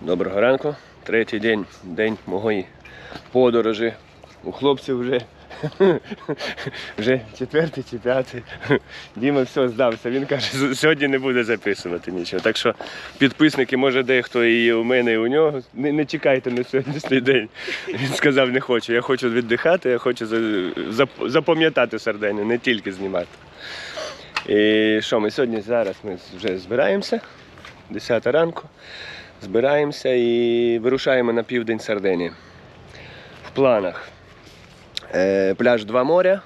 Доброго ранку. Третій день, день моєї подорожі. У хлопців вже, вже четвертий чи п'ятий. Діма все здався. Він каже, сьогодні не буде записувати нічого. Так що підписники, може дехто і у мене, і у нього. Не, не чекайте на сьогоднішній день. Він сказав, не хочу. Я хочу віддихати, я хочу запам'ятати Сардинію, не тільки знімати. І що ми сьогодні зараз ми вже збираємося, 10 ранку. Збираємося і вирушаємо на південь Сардинії. В планах е, пляж Два моря.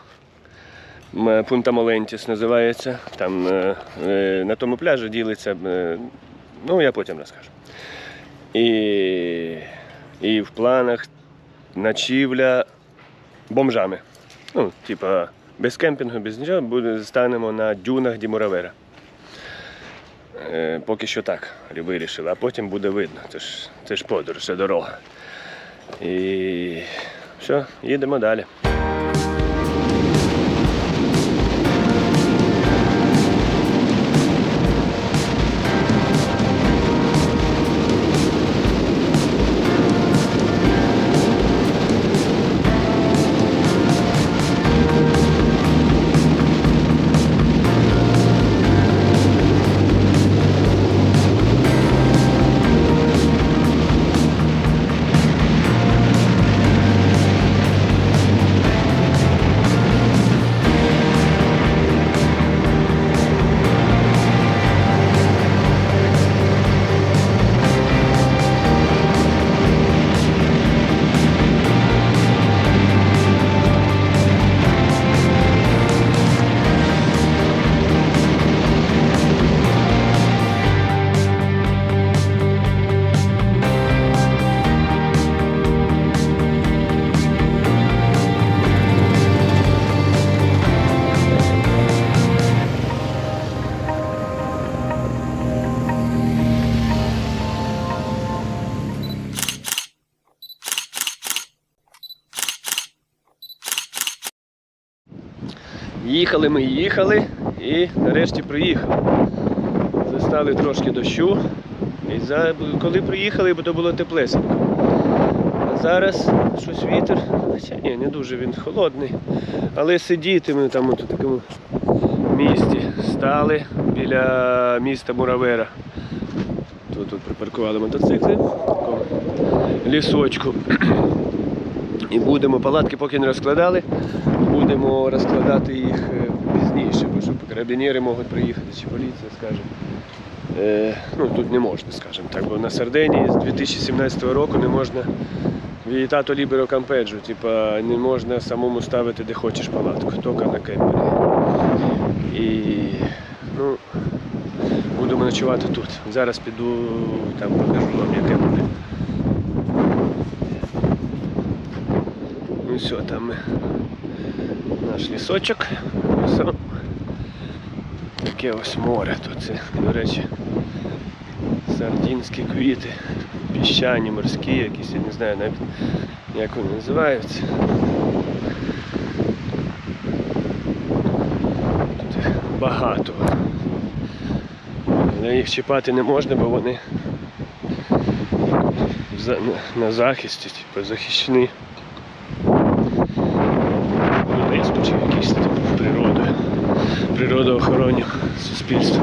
Пунта Молентіс називається. Там е, е, на тому пляжі ділиться. ну, я потім розкажу. І, і в планах ночівля бомжами. Ну, типа, без кемпінгу, без нічого, станемо на дюнах Дімуравера. Е, поки що так вирішили, а потім буде видно. Це ж, це ж подорож, це дорога. І все, їдемо далі. Їхали ми, їхали і нарешті приїхали. Застали трошки дощу. І за... коли приїхали, то було теплесенько. А зараз щось вітер. Хоча ні, не дуже він холодний. Але сидіти ми там у такому місті стали біля міста Муравера. Тут, тут припаркували мотоцикли в такому лісочку. І будемо палатки поки не розкладали, будемо розкладати їх е, пізніше, бо що карабінери можуть приїхати чи поліція скаже. Е, ну, тут не можна, скажімо так, бо на Сардинії з 2017 року не можна віїтато ліберо кампеджу, типа не можна самому ставити де хочеш палатку, тільки на кемпері. І ну, будемо ночувати тут. Зараз піду там покажу вам, яке буде. Все, там наш лісочок. Все. Таке ось море тут. Це, до речі, сардінські квіти, піщані, морські якісь, я не знаю навіть як вони називаються. Тут багато. Але їх чіпати не можна, бо вони на захисті, типу, захищені юнеско чи якісь типу природою, природоохоронних суспільств.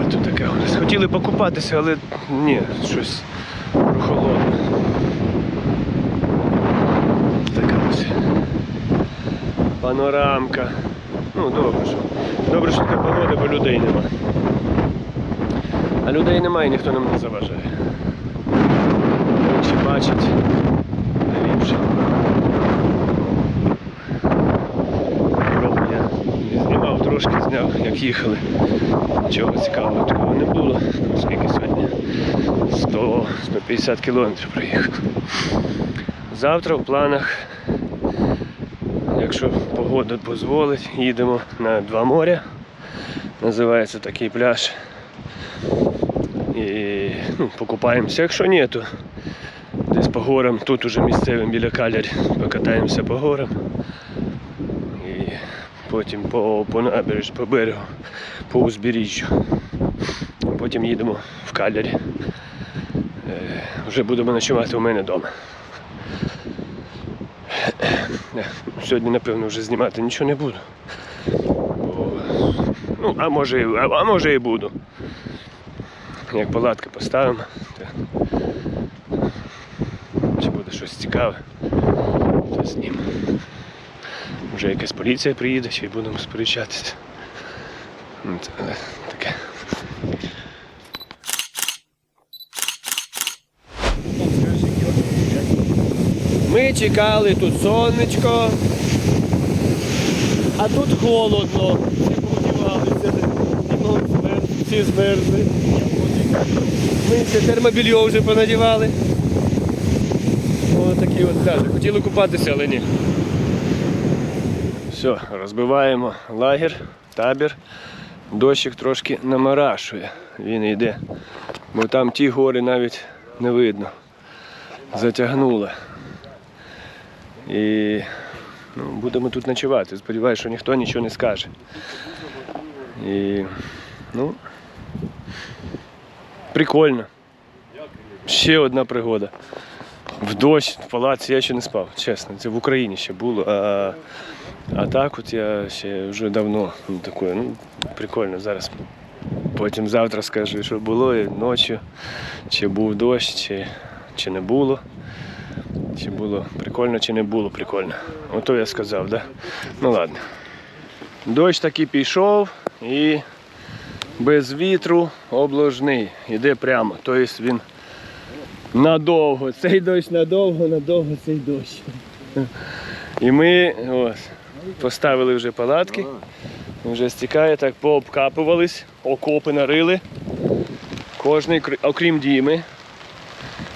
Ось тут таке. Хотіли покупатися, але ні, щось прохолодне. Така ось панорамка. Ну, добре, що. Добре, що така погода, бо людей нема. А людей немає, ніхто нам не заважає. Очі бачать, де ліпше. Дорогу я не знімав, трошки зняв, як їхали. Нічого цікавого такого не було. Скільки сьогодні? 100-150 кілометрів проїхав. Завтра в планах, якщо погода дозволить, їдемо на два моря. Називається такий пляж. І ну, покупаємося. Якщо ні, то десь по горам, тут уже місцевим біля калярі покатаємося по горам. Потім по, по набережі, по берегу, по узбережжю. Потім їдемо в калярі. Е, Вже будемо ночувати у мене вдома. Е, Сьогодні, напевно, вже знімати нічого не буду. Бо, ну, а може, а, а може і буду. Як палатки поставимо, то чи буде щось цікаве, то знімемо. Вже якась поліція приїде, чи будемо сперечатися. Ну, е, таке. Ми чекали тут сонечко, а тут холодно. Всі змерзли. Ми ще термобільйо вже понадівали. Ось такі от пляжі. Хотіли купатися, але ні. Все, розбиваємо лагер, табір. Дощик трошки намарашує. Він йде. Бо там ті гори навіть не видно. Затягнуло. І ну, будемо тут ночувати. Сподіваюся, що ніхто нічого не скаже. І ну, прикольно. Ще одна пригода. В дощ, в палаці я ще не спав, чесно. Це в Україні ще було. А, а так от я ще вже давно ну, таке, ну, прикольно зараз. Потім завтра скажу, що було і ночі, чи був дощ, чи, чи не було. Чи було прикольно, чи не було прикольно. Ото я сказав, да? Ну ладно. Дощ таки пішов і без вітру обложний. Іде прямо. Тобто він надовго. Цей дощ надовго, надовго цей дощ. І ми ось, поставили вже палатки. Вже стікає, так пообкапувались, окопи нарили. Кожний, окрім Діми.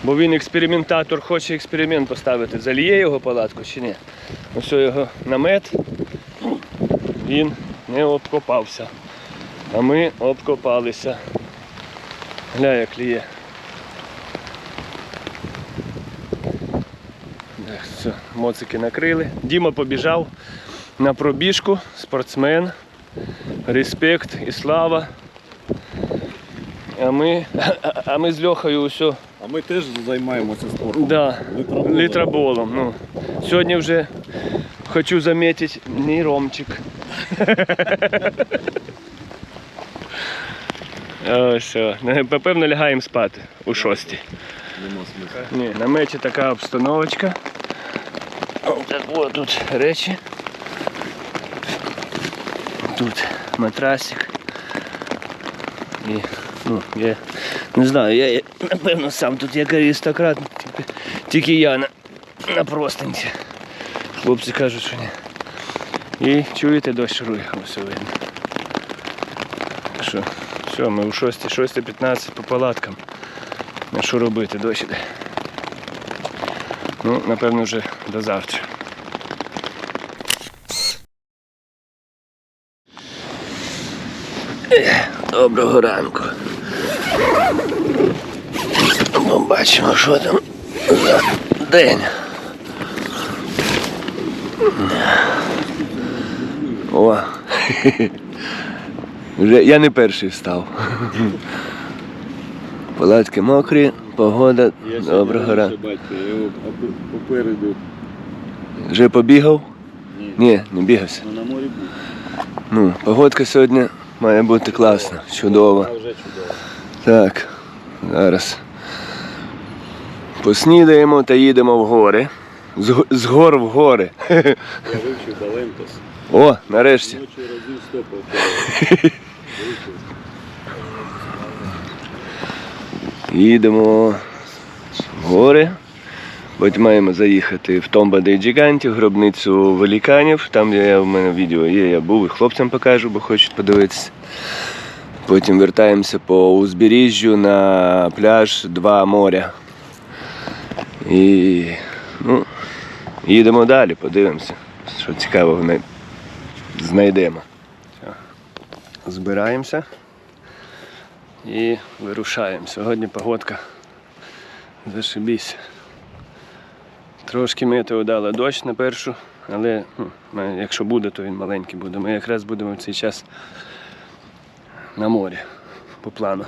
Бо він експериментатор, хоче експеримент поставити. Заліє його палатку чи ні? Ось його намет. Він не обкопався. А ми обкопалися. Гля, як ліє. Так, все, моцики накрили. Діма побіжав на пробіжку, спортсмен. Респект і слава. А ми, а ми з Льохою усе А ми теж займаємося спортом. Да, Литроболом. литроболом. Ну, сьогодні вже хочу замітити мій ромчик. Все. Напевно, лягаємо спати у шостій. Ні, на мечі така обстановочка. Так от тут речі. Тут матрасик. І, ну, я не знаю, я, напевно сам тут як аристократ, тільки, я на, на простинці. Хлопці кажуть, що ні. І чуєте, дощ шурує, ось видно. Що, все, ми у 6, 6.15 по палаткам. На що робити, дощ іде. Ну, напевно, вже до завтра. Доброго ранку. Побачимо, що там за день. О. Вже я не перший встав. Палатки мокрі, погода. Доброго ранку. Я його попереду. Вже побігав? Ні. Ні, не бігався. Ну, на морі був. Ну, погодка сьогодні має бути класна, чудова. Вже чудово. Так, зараз поснідаємо та їдемо в гори. З, з гор в гори. Я вивчив Балентос. О, нарешті. Ночі разів сто Їдемо в гори. Потім маємо заїхати в Томба де Джигантів, гробницю великанів. Там я, в мене відео є, я був і хлопцям покажу, бо хочуть подивитися. Потім вертаємося по узбережжю на пляж Два моря. І ну, їдемо далі, подивимося, що цікавого знайдемо. Збираємося і вирушаємо. Сьогодні погодка зашибісь. Трошки метео дала дощ на першу, але ну, якщо буде, то він маленький буде. Ми якраз будемо в цей час на морі по плану.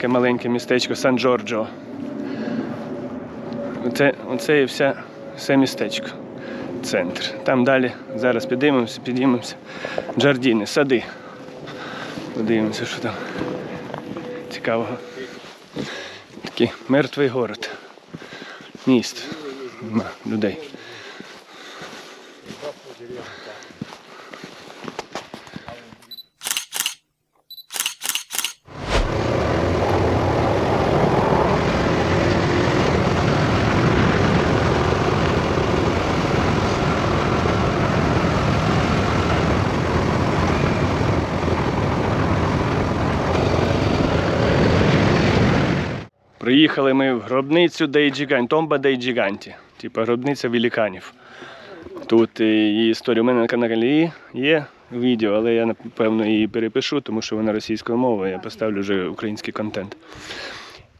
Таке маленьке містечко Сан-Джорджо. Оце, оце і вся, все містечко. Центр. Там далі зараз підіймемося, підіймемося. Джардіни, сади. Подивимося, що там цікавого. Такий мертвий город. Міст. Людей. Приїхали ми в гробницю Дейджігань, Томба Дейджіганті, типу гробниця великанів. Тут її історія. У мене на каналі є відео, але я напевно її перепишу, тому що вона російською мовою, я поставлю вже український контент.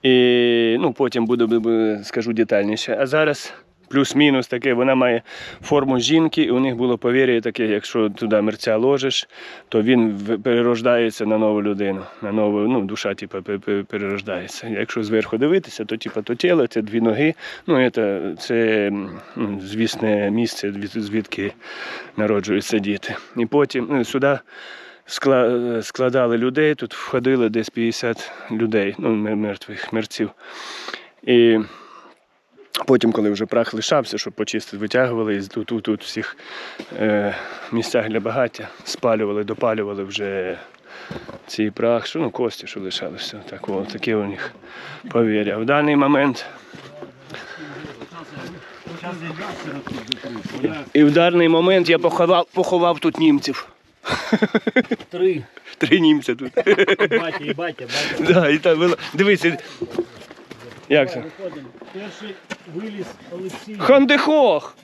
І ну, потім буду, скажу детальніше. А зараз плюс-мінус таке, вона має форму жінки, і у них було повір'я таке, якщо туди мерця ложиш, то він перерождається на нову людину, на нову, ну, душа типу, пе- пе- перерождається. Якщо зверху дивитися, то типу, то тіло, це дві ноги. Ну, це, це ну, звісне місце, звідки народжуються діти. І потім ну, сюди складали людей, тут входили десь 50 людей, ну, мертвих мерців. І потім, коли вже прах лишався, щоб почистити, витягували і тут, тут, тут всіх е, місцях для багаття спалювали, допалювали вже цей прах, що ну, кості, що лишалося. Так, о, таке у них повір'я. В даний момент. І в даний момент я поховав, поховав тут німців. Три. Три німця тут. Батя і батя, батя. Да, і так було. Дивися. Як це? Виходимо. Перший виліз Олексій. Хандехох!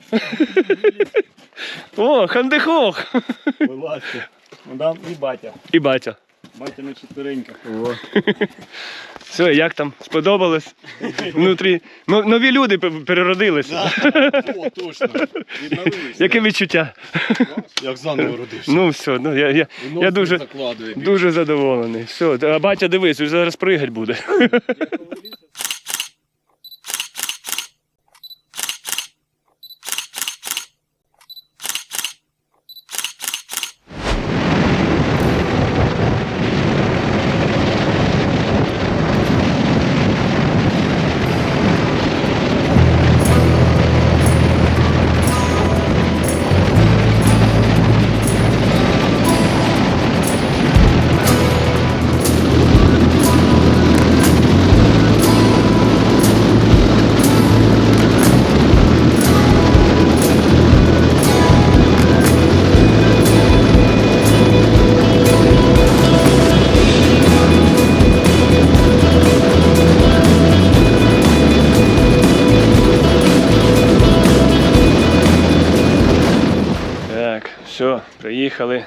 О, хандехох! Вилазьте. Дам і батя. І батя. Батя на четвереньках. Все, як там? Сподобалось? Внутрі. Ну, нові люди пе- переродилися. О, точно. Яке відчуття? Як заново родився. Ну все, ну я, я, я дуже, закладує. дуже задоволений. Все, а батя дивись, він зараз пригать буде. Приїхали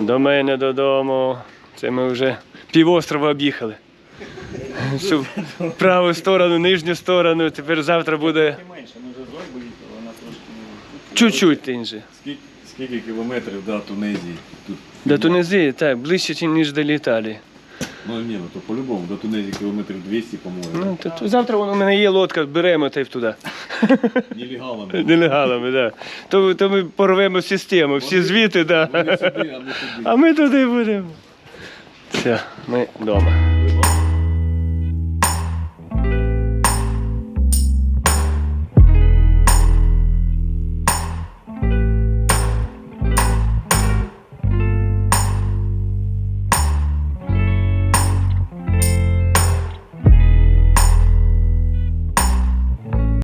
до мене додому. Це ми вже півострова об'їхали. Праву сторону, нижню сторону. Тепер завтра буде чуть-чуть інше. Скільки кілометрів до Тунезії? До Тунезії, так, ближче, ніж до Італії. Ну ні, ну то по-любому, до Тунезії кілометрів 200, по-моєму. Ну, то, то завтра воно у мене є лодка, беремо та й туди. Нелегалами. Нелегалами, так. Да. То, то ми порвемо систему, всі звіти, так. Вони Да. сюди, а ми туди. А ми туди будемо. Все, ми вдома.